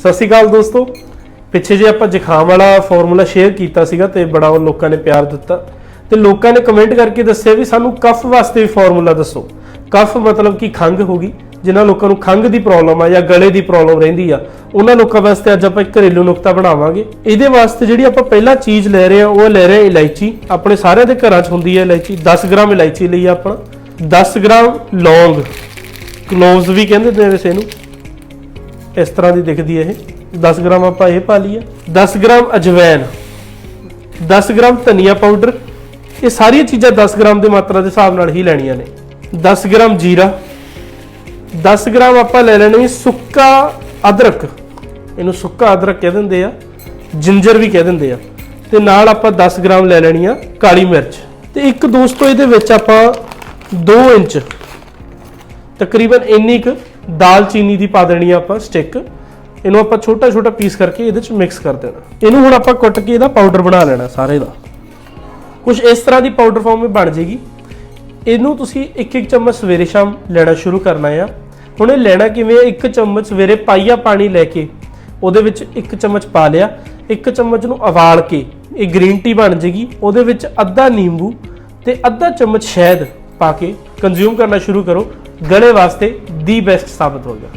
ਸਤਿ ਸ਼੍ਰੀ ਅਕਾਲ ਦੋਸਤੋ। ਪਿੱਛੇ ਜੇ ਆਪਾਂ ਜ਼ੁਕਾਮ ਵਾਲਾ ਫਾਰਮੂਲਾ ਸ਼ੇਅਰ ਕੀਤਾ ਸੀਗਾ ਤੇ ਬੜਾ ਉਹ ਲੋਕਾਂ ਨੇ ਪਿਆਰ ਦਿੱਤਾ। ਤੇ ਲੋਕਾਂ ਨੇ ਕਮੈਂਟ ਕਰਕੇ ਦੱਸਿਆ ਵੀ ਸਾਨੂੰ ਕਫ ਵਾਸਤੇ ਵੀ ਫਾਰਮੂਲਾ ਦੱਸੋ। ਕਫ ਮਤਲਬ ਕਿ ਖੰਗ ਹੋ ਗਈ, ਜਿਨ੍ਹਾਂ ਲੋਕਾਂ ਨੂੰ ਖੰਗ ਦੀ ਪ੍ਰੋਬਲਮ ਆ ਜਾਂ ਗਲੇ ਦੀ ਪ੍ਰੋਬਲਮ ਰਹਿੰਦੀ ਆ, ਉਹਨਾਂ ਲੋਕਾਂ ਵਾਸਤੇ ਅੱਜ ਆਪਾਂ ਇੱਕ ਘਰੇਲੂ ਨੁਕਤਾ ਬਣਾਵਾਂਗੇ। ਇਹਦੇ ਵਾਸਤੇ ਜਿਹੜੀ ਆਪਾਂ ਪਹਿਲਾ ਚੀਜ਼ ਲੈ ਰਹੇ ਆ, ਉਹ ਲੈ ਰਹੇ ਆ ਇਲਾਇਚੀ। ਆਪਣੇ ਸਾਰਿਆਂ ਦੇ ਘਰਾਂ 'ਚ ਹੁੰਦੀ ਹੈ ਇਲਾਇਚੀ। 10 ਗ੍ਰਾਮ ਇਲਾਇਚੀ ਲਈ ਆਪਾਂ। ਆਪਣਾ 10 ਗ੍ਰਾਮ ਲੌਂਗ। ਕਲੋਵਸ ਵੀ ਕਹਿੰਦੇ ਨੇ ਵੈਸੇ ਇਹਨੂੰ। ਇਸ ਤਰ੍ਹਾਂ ਦੀ ਦਿਖਦੀ ਹੈ ਇਹ। 10 ਗ੍ਰਾਮ ਆਪਾਂ ਇਹ ਪਾ ਲਈਏ। 10 ਗ੍ਰਾਮ ਅਜਵੈਨ 10 ਗ੍ਰਾਮ ਧਨੀਆ ਪਾਊਡਰ। ਇਹ ਸਾਰੀਆਂ ਚੀਜ਼ਾਂ 10 ਗ੍ਰਾਮ ਦੀ ਮਾਤਰਾ ਦੇ ਹਿਸਾਬ ਨਾਲ ਹੀ ਲੈਣੀਆਂ ਨੇ। 10 ਗ੍ਰਾਮ ਜੀਰਾ 10 ਗ੍ਰਾਮ ਆਪਾਂ ਲੈ ਲੈਣੇ ਸੁੱਕਾ ਅਦਰਕ। ਇਹਨੂੰ ਸੁੱਕਾ ਅਦਰਕ ਕਹਿ ਦਿੰਦੇ ਆ, ਜਿੰਜਰ ਵੀ ਕਹਿ ਦਿੰਦੇ ਆ। ਤੇ ਨਾਲ ਆਪਾਂ 10 ਗ੍ਰਾਮ ਲੈ ਲੈਣੀ ਆ ਕਾਲੀ ਮਿਰਚ। ਤੇ ਇੱਕ ਦੋਸਤੋ ਇਹਦੇ ਵਿੱਚ ਆਪਾਂ 2 ਇੰਚ ਤਕਰੀਬਨ ਇੰਨੀ ਕੁ ਦਾਲਚੀਨੀ ਦੀ ਪਾ ਦੇਣੀ ਆ ਆਪਾਂ ਸਟਿਕ ਇਹਨੂੰ ਆਪਾਂ ਛੋਟਾ ਛੋਟਾ ਪੀਸ ਕਰਕੇ ਇਹਦੇ ਚ ਮਿਕਸ ਕਰ ਦੇਣਾ। ਇਹਨੂੰ ਹੁਣ ਆਪਾਂ ਕੁੱਟ ਕੇ ਇਹਦਾ ਪਾਊਡਰ ਬਣਾ ਲੈਣਾ ਸਾਰੇ ਦਾ। ਕੁਝ ਇਸ ਤਰ੍ਹਾਂ ਦੀ ਪਾਊਡਰ ਫਾਰਮ ਵਿੱਚ ਬਣ ਜੇਗੀ। ਇਹਨੂੰ ਤੁਸੀਂ ਇੱਕ ਇੱਕ ਚਮਚ ਸਵੇਰੇ ਸ਼ਾਮ ਲੈਣਾ ਸ਼ੁਰੂ ਕਰਨਾ ਆ। ਹੁਣ ਇਹ ਲੈਣਾ ਕਿਵੇਂ ਹੈ? ਇੱਕ ਚਮਚ ਸਵੇਰੇ ਪਾਈਆ ਪਾਣੀ ਲੈ ਕੇ ਉਹਦੇ ਵਿੱਚ ਇੱਕ ਚਮਚ ਪਾ ਲਿਆ। ਇੱਕ ਚਮਚ ਨੂੰ ਉਬਾਲ ਕੇ ਇਹ ਗ੍ਰੀਨ ਟੀ ਬਣ ਜੇਗੀ। ਉਹਦੇ ਵਿੱਚ ਅੱਧਾ ਨਿੰਬੂ ਤੇ ਅੱਧਾ ਚਮਚ ਸ਼ਹਿਦ ਪਾ ਕੇ ਕੰਜ਼ਿਊਮ ਕਰਨਾ ਸ਼ੁਰੂ ਕਰੋ। ਗਲੇ ਵਾਸਤੇ ਦੀ ਬੈਸਟ ਸਾਬਤ ਹੋ ਗਿਆ